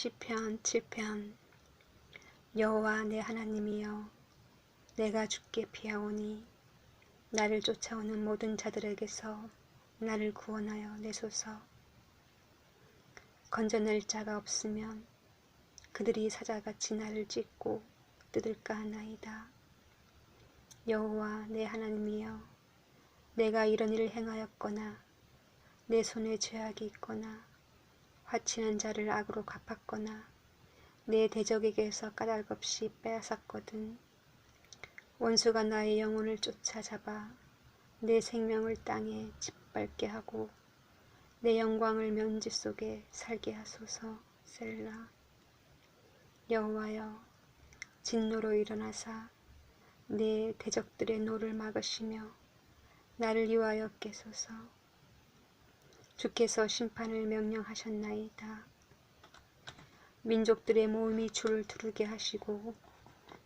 시편 7편 여호와 내 하나님이여 내가 죽게 피하오니 나를 쫓아오는 모든 자들에게서 나를 구원하여 내소서 건져낼 자가 없으면 그들이 사자같이 나를 찢고 뜯을까 하나이다. 여호와 내 하나님이여 내가 이런 일을 행하였거나 내 손에 죄악이 있거나 화친한 자를 악으로 갚았거나 내 대적에게서 까닭없이 빼앗았거든. 원수가 나의 영혼을 쫓아잡아 내 생명을 땅에 짓밟게 하고 내 영광을 면지 속에 살게 하소서 셀라. 여호와여 진노로 일어나사 내 대적들의 노를 막으시며 나를 위하여 깨소서. 주께서 심판을 명령하셨나이다. 민족들의 모임이 줄을 두르게 하시고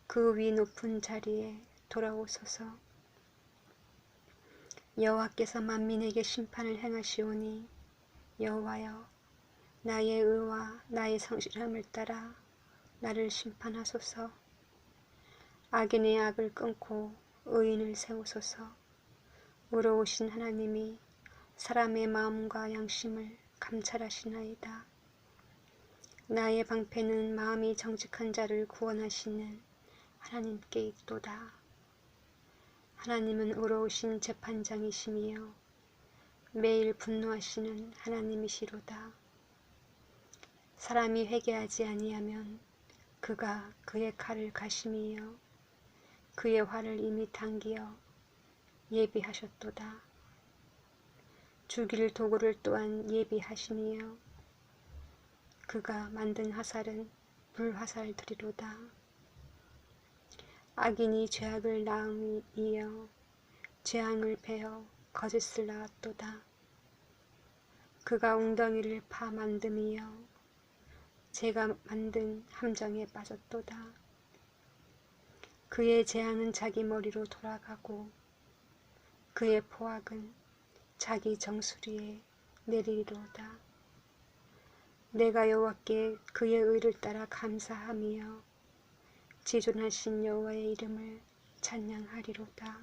그 위 높은 자리에 돌아오소서. 여호와께서 만민에게 심판을 행하시오니 여호와여 나의 의와 나의 성실함을 따라 나를 심판하소서. 악인의 악을 끊고 의인을 세우소서. 의로우신 하나님이 사람의 마음과 양심을 감찰하시나이다. 나의 방패는 마음이 정직한 자를 구원하시는 하나님께 있도다. 하나님은 의로우신 재판장이시며 매일 분노하시는 하나님이시로다. 사람이 회개하지 아니하면 그가 그의 칼을 가심이여 그의 활을 이미 당기어 예비하셨도다. 죽일 도구를 또한 예비하시니요. 그가 만든 화살은 불화살들이로다. 악인이 죄악을 낳음이여 죄악을 베어 거짓을 낳았도다. 그가 웅덩이를 파 만듦이여 제가 만든 함정에 빠졌도다. 그의 재앙은 자기 머리로 돌아가고 그의 포악은 자기 정수리에 내리리로다. 내가 여호와께 그의 의를 따라 감사하며 지존하신 여호와의 이름을 찬양하리로다.